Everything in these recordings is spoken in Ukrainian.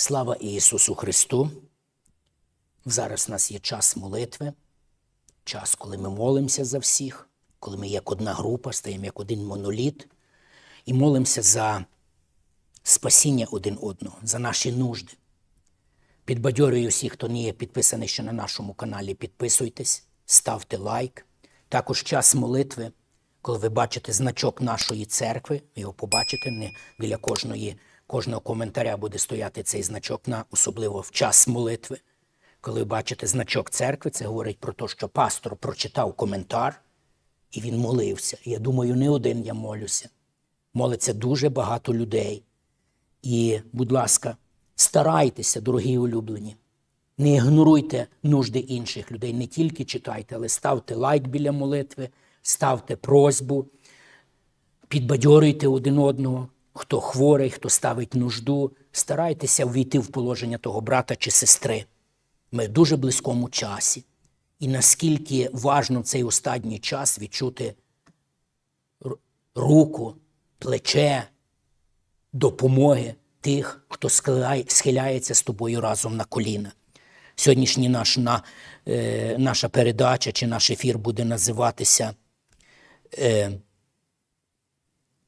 Слава Ісусу Христу! Зараз у нас є час молитви, час, коли ми молимося за всіх, коли ми як одна група, стаємо як один моноліт і молимося за спасіння один одного, за наші нужди. Підбадьорюю всіх, хто не є підписаний ще на нашому каналі, підписуйтесь, ставте лайк. Також час молитви, коли ви бачите значок нашої церкви, ви його побачите, не біля кожної, кожного коментаря буде стояти цей значок, на, особливо в час молитви. Коли ви бачите значок церкви, це говорить про те, що пастор прочитав коментар і він молився. Я думаю, не один я молюся. Молиться дуже багато людей. І, будь ласка, старайтеся, дорогі улюблені. Не ігноруйте нужди інших людей, не тільки читайте, але ставте лайк біля молитви, ставте просьбу, підбадьорюйте один одного, хто хворий, хто ставить нужду. Старайтеся ввійти в положення того брата чи сестри. Ми в дуже близькому часі. І наскільки важно в цей останній час відчути руку, плече, допомоги тих, хто схиляється з тобою разом на коліна. Сьогоднішній наш, на, е, наша передача чи наш ефір буде називатися е,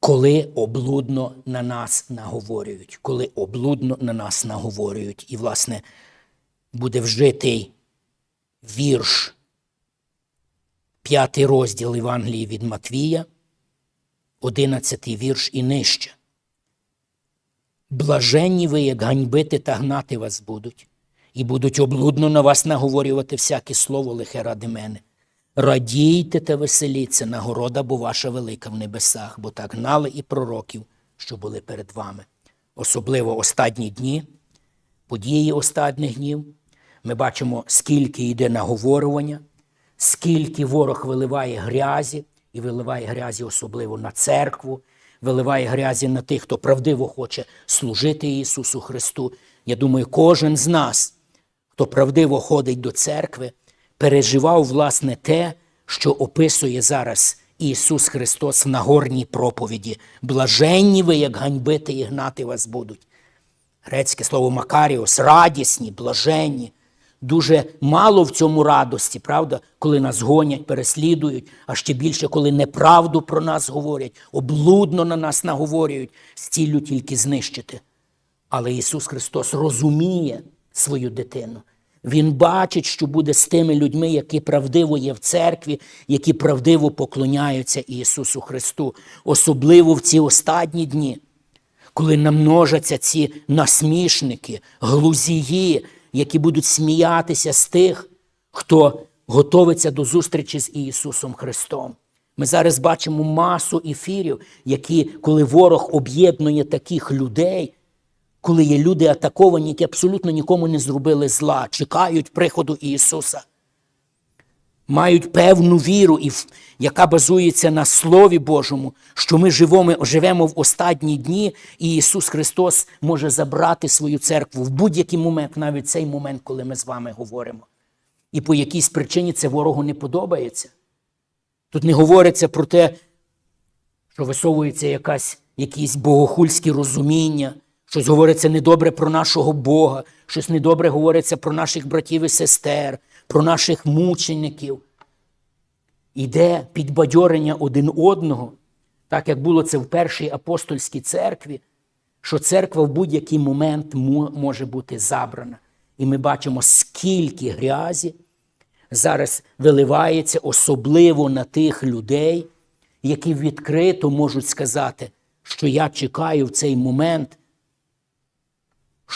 Коли облудно на нас наговорюють. Коли облудно на нас наговорюють. І, власне, буде вжитий вірш, п'ятий розділ Євангелії від Матвія, одинадцятий вірш і нижче. Блаженні ви, як ганьбити та гнати вас будуть, і будуть облудно на вас наговорювати всяке слово лихе ради мене. Радійте та веселіться, нагорода, бо ваша велика в небесах, бо так гнали і пророків, що були перед вами. Особливо останні дні, події останніх днів. Ми бачимо, скільки йде наговорювання, скільки ворог виливає грязі, і виливає грязі особливо на церкву, виливає грязі на тих, хто правдиво хоче служити Ісусу Христу. Я думаю, кожен з нас, хто правдиво ходить до церкви, переживав власне те, що описує зараз Ісус Христос в Нагорній проповіді. Блаженні ви, як ганьбити і гнати вас будуть. Грецьке слово Макаріос, радісні, блаженні. Дуже мало в цьому радості, правда, коли нас гонять, переслідують, а ще більше, коли неправду про нас говорять, облудно на нас наговорюють, з ціллю тільки знищити. Але Ісус Христос розуміє свою дитину. Він бачить, що буде з тими людьми, які правдиво є в церкві, які правдиво поклоняються Ісусу Христу, особливо в ці останні дні коли намножаться ці насмішники, глузії, які будуть сміятися з тих, хто готовиться до зустрічі з Ісусом Христом. Ми зараз бачимо масу ефірів, які, коли ворог об'єднує таких людей, коли є люди атаковані, які абсолютно нікому не зробили зла, чекають приходу Ісуса мають певну віру, яка базується на Слові Божому, що ми живемо, в останні дні, і Ісус Христос може забрати свою церкву в будь-який момент, навіть цей момент, коли ми з вами говоримо. І по якійсь причині це ворогу не подобається. Тут не говориться про те, що висовується якась, якісь богохульські розуміння, щось говориться недобре про нашого Бога, щось недобре говориться про наших братів і сестер, про наших мучеників. Іде підбадьорення один одного, так як було це в першій апостольській церкві, що церква в будь-який момент може бути забрана. І ми бачимо, скільки грязі зараз виливається, особливо на тих людей, які відкрито можуть сказати, що я чекаю в цей момент,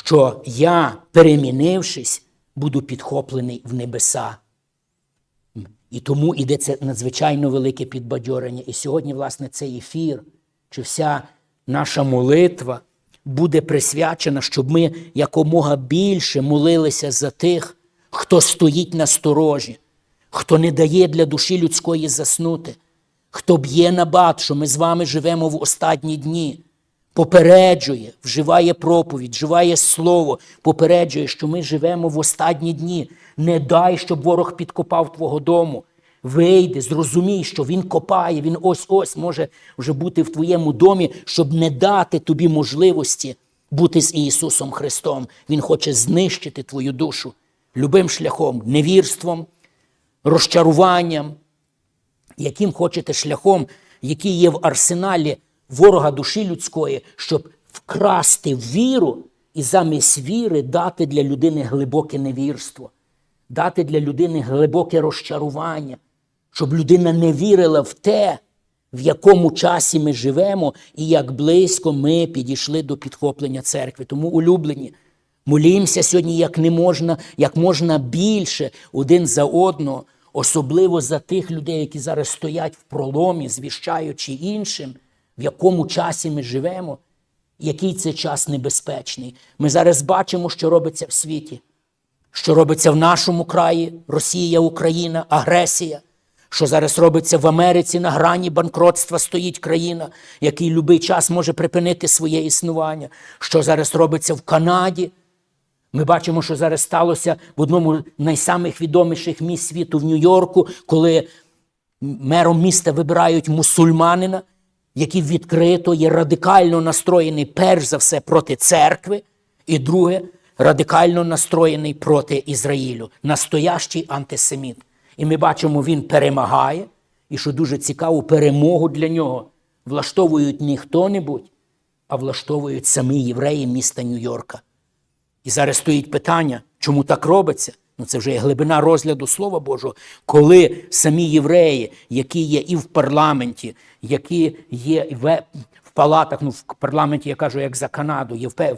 що я, перемінившись, буду підхоплений в небеса. І тому іде це надзвичайно велике підбадьорення. І сьогодні, власне, цей ефір, чи вся наша молитва буде присвячена, щоб ми якомога більше молилися за тих, хто стоїть на сторожі, хто не дає для душі людської заснути, хто б'є на бат, що ми з вами живемо в останні дні, попереджує, вживає проповідь, вживає слово, попереджує, що ми живемо в останні дні. Не дай, щоб ворог підкопав твого дому. Вийди, зрозумій, що він копає, він ось-ось може вже бути в твоєму домі, щоб не дати тобі можливості бути з Ісусом Христом. Він хоче знищити твою душу любим шляхом, невірством, розчаруванням, яким хочете шляхом, який є в арсеналі ворога душі людської, щоб вкрасти віру і замість віри дати для людини глибоке невірство, дати для людини глибоке розчарування, щоб людина не вірила в те, в якому часі ми живемо і як близько ми підійшли до підхоплення церкви. Тому улюблені. Молімося сьогодні як не можна, як можна більше один за одного, особливо за тих людей, які зараз стоять в проломі, звіщаючи іншим, в якому часі ми живемо, який це час небезпечний. Ми зараз бачимо, що робиться в світі, що робиться в нашому краї, Росія, Україна, агресія. Що зараз робиться в Америці на грані банкротства стоїть країна, який будь-який час може припинити своє існування. Що зараз робиться в Канаді? Ми бачимо, що зараз сталося в одному з найсамих відоміших місць світу в Нью-Йорку, коли мером міста вибирають мусульманина, який відкрито є радикально настроєний перш за все проти церкви, і друге радикально настроєний проти Ізраїлю, настоящий антисеміт. І ми бачимо, він перемагає, і що дуже цікаво, перемогу для нього влаштовують не хто-небудь, а влаштовують самі євреї міста Нью-Йорка. І зараз стоїть питання, чому так робиться? Ну це вже є глибина розгляду Слова Божого, коли самі євреї, які є і в парламенті, які є в, палатах, ну в парламенті я кажу, як за Канаду, є в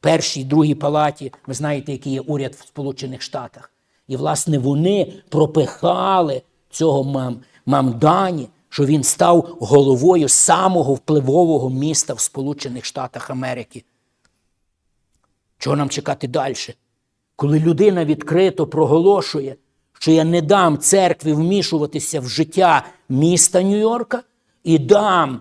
першій, другій палаті, ви знаєте, який є уряд в Сполучених Штатах. І, власне, вони пропихали цього мам, мамдані, що він став головою самого впливового міста в Сполучених Штатах Америки. Чого нам чекати далі? Коли людина відкрито проголошує, що я не дам церкві вмішуватися в життя міста Нью-Йорка і дам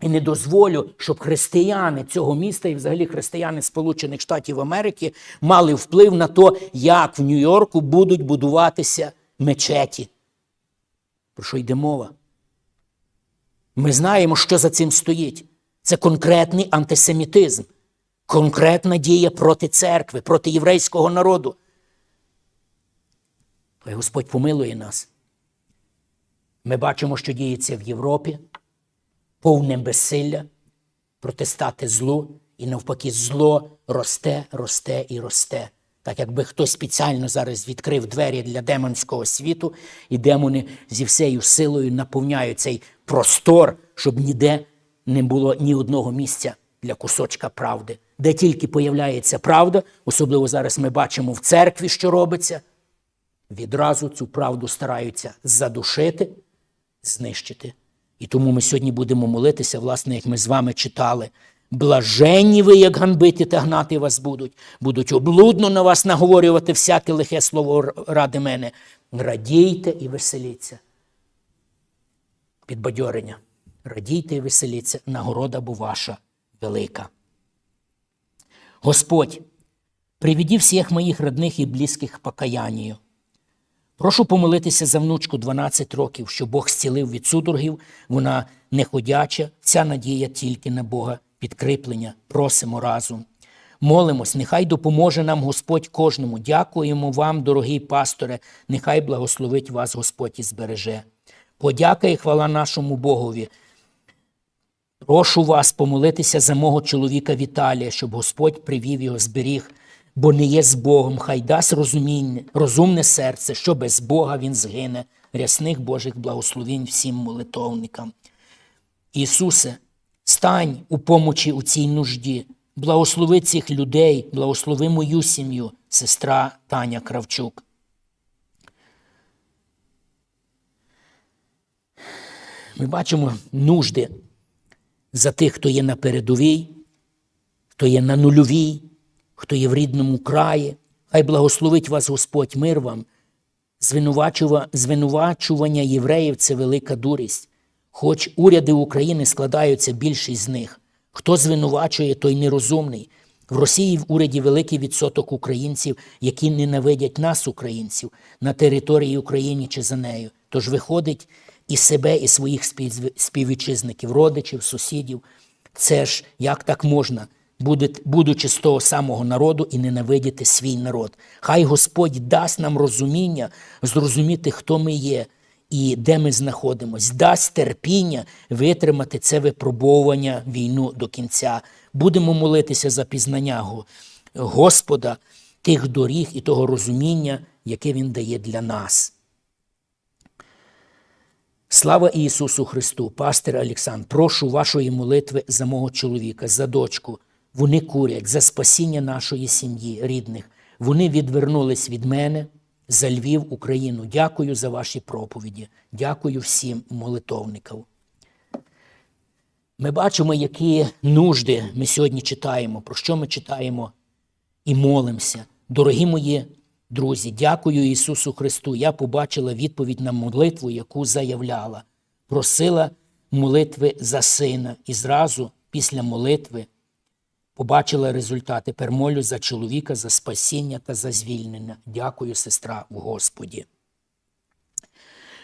і не дозволю, щоб християни цього міста і взагалі християни Сполучених Штатів Америки мали вплив на те, як в Нью-Йорку будуть будуватися мечеті. Про що йде мова? Ми знаємо, що за цим стоїть. Це конкретний антисемітизм, конкретна дія проти церкви, проти єврейського народу. Хай Господь помилує нас. Ми бачимо, що діється в Європі, повне безсилля протистати злу, і навпаки, зло росте, росте і росте. Так якби хтось спеціально зараз відкрив двері для демонського світу, і демони зі всею силою наповняють цей простор, щоб ніде не було ні одного місця для кусочка правди. Де тільки появляється правда, особливо зараз ми бачимо в церкві, що робиться, відразу цю правду стараються задушити, знищити. І тому ми сьогодні будемо молитися, власне, як ми з вами читали. Блаженні ви, як ганбити та гнати вас будуть, будуть облудно на вас наговорювати всяке лихе слово ради мене. Радійте і веселіться. Підбадьорення. Радійте і веселіться, нагорода бо ваша велика. Господь, приведи всіх моїх родних і близьких к покаянню. Прошу помолитися за внучку 12 років, що Бог зцілив від судорогів, вона неходяча, вся надія тільки на Бога, підкріплення, просимо разом. Молимось, нехай допоможе нам Господь кожному. Дякуємо вам, дорогий пасторе, нехай благословить вас Господь і збереже. Подяка і хвала нашому Богові. Прошу вас помолитися за мого чоловіка Віталія, щоб Господь привів його, зберіг, бо не є з Богом, хай дасть розуміння, розумне серце, що без Бога він згине. Рясних Божих благословінь всім молитовникам. Ісусе, стань у помочі у цій нужді, благослови цих людей, благослови мою сім'ю, сестра Таня Кравчук. Ми бачимо нужди за тих, хто є на передовій, хто є на нульовій, хто є в рідному краї. Хай благословить вас Господь мир вам. Звинувачува- Звинувачування євреїв це велика дурість. Хоч уряди України складаються більшість з них. Хто звинувачує, той нерозумний. В Росії в уряді великий відсоток українців, які ненавидять нас, українців, на території України чи за нею. Тож виходить і себе, і своїх співвітчизників, родичів, сусідів. Це ж як так можна будучи з того самого народу і ненавидіти свій народ. Хай Господь дасть нам розуміння, зрозуміти, хто ми є і де ми знаходимось, дасть терпіння витримати це випробовування війну до кінця. Будемо молитися за пізнання Господа, тих доріг і того розуміння, яке Він дає для нас. Слава Ісусу Христу, пастир Олександр, прошу вашої молитви за мого чоловіка, за дочку. Вони курять за спасіння нашої сім'ї, рідних. Вони відвернулись від мене за Львів, Україну. Дякую за ваші проповіді. Дякую всім молитовникам. Ми бачимо, які нужди ми сьогодні читаємо, про що ми читаємо і молимося. Дорогі мої друзі, дякую Ісусу Христу. Я побачила відповідь на молитву, яку заявляла. Просила молитви за сина. І зразу після молитви побачила результат. Тепер молю за чоловіка, за спасіння та за звільнення. Дякую, сестра в Господі.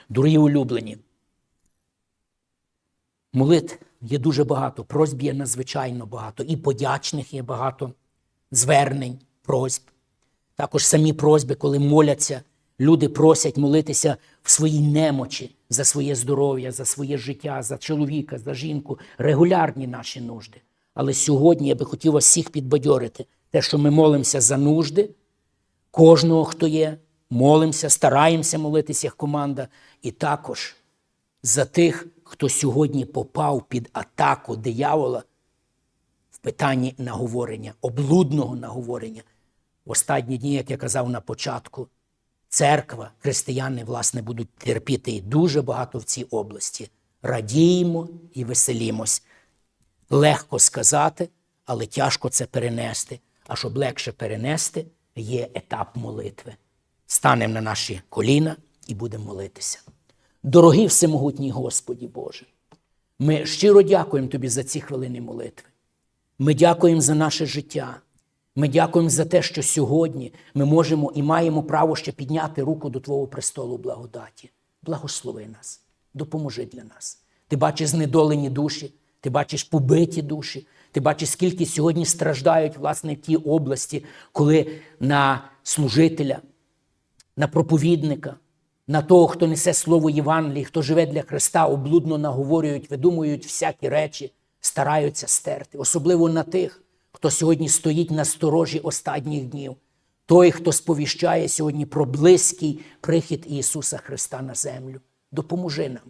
Дорогі улюблені, молитв є дуже багато, просьб є надзвичайно багато, і подячних є багато звернень, просьб. Також самі просьби, коли моляться, люди просять молитися в своїй немочі за своє здоров'я, за своє життя, за чоловіка, за жінку, регулярні наші нужди. Але сьогодні я би хотів вас всіх підбадьорити, те, що ми молимося за нужди, кожного, хто є, молимося, стараємося молитися як команда, і також за тих, хто сьогодні попав під атаку диявола в питанні наговорення, облудного наговорення. В останні дні, як я казав на початку, церква, християни, власне, будуть терпіти і дуже багато в цій області. Радіємо і веселімось. Легко сказати, але тяжко це перенести. А щоб легше перенести, є етап молитви. Станемо на наші коліна і будемо молитися. Дорогий всемогутній Господі Боже, ми щиро дякуємо Тобі за ці хвилини молитви. Ми дякуємо за наше життя. Ми дякуємо за те, що сьогодні ми можемо і маємо право ще підняти руку до Твого престолу благодаті. Благослови нас, допоможи для нас. Ти бачиш знедолені душі, ти бачиш побиті душі, ти бачиш, скільки сьогодні страждають власне в області, коли на служителя, на проповідника, на того, хто несе слово Євангелії, хто живе для Христа, облудно наговорюють, видумують всякі речі, стараються стерти, особливо на тих, хто сьогодні стоїть на сторожі останніх днів, той, хто сповіщає сьогодні про близький прихід Ісуса Христа на землю. Допоможи нам.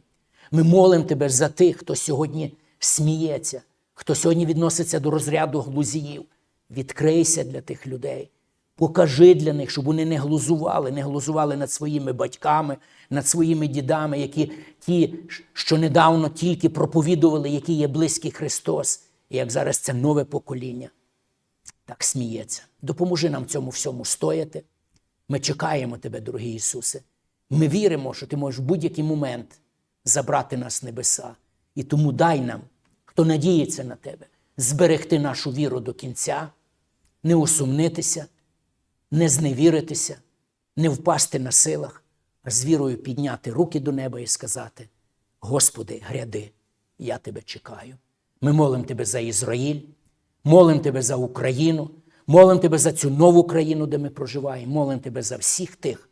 Ми молимо Тебе за тих, хто сьогодні сміється, хто сьогодні відноситься до розряду глузіїв. Відкрийся для тих людей. Покажи для них, щоб вони не глузували, не глузували над своїми батьками, над своїми дідами, які ті, що недавно тільки проповідували, які є близький Христос, і як зараз це нове покоління. Так сміється. Допоможи нам цьому всьому стояти. Ми чекаємо Тебе, дорогий Ісусе. Ми віримо, що Ти можеш в будь-який момент забрати нас небеса. І тому дай нам, хто надіється на Тебе, зберегти нашу віру до кінця, не усумнитися, не зневіритися, не впасти на силах, а з вірою підняти руки до неба і сказати: Господи, гряди, я Тебе чекаю. Ми молимо Тебе за Ізраїль, молимо Тебе за Україну, молимо Тебе за цю нову країну, де ми проживаємо, молимо Тебе за всіх тих,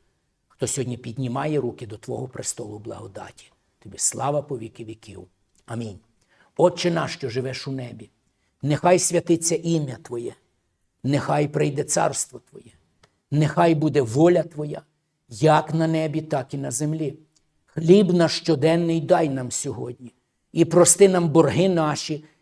хто сьогодні піднімає руки до Твого престолу благодаті. Тобі слава по віки віків. Амінь. Отче наш, що живеш у небі, нехай святиться ім'я Твоє, нехай прийде царство Твоє, нехай буде воля Твоя, як на небі, так і на землі. Хліб наш щоденний дай нам сьогодні, і прости нам борги наші,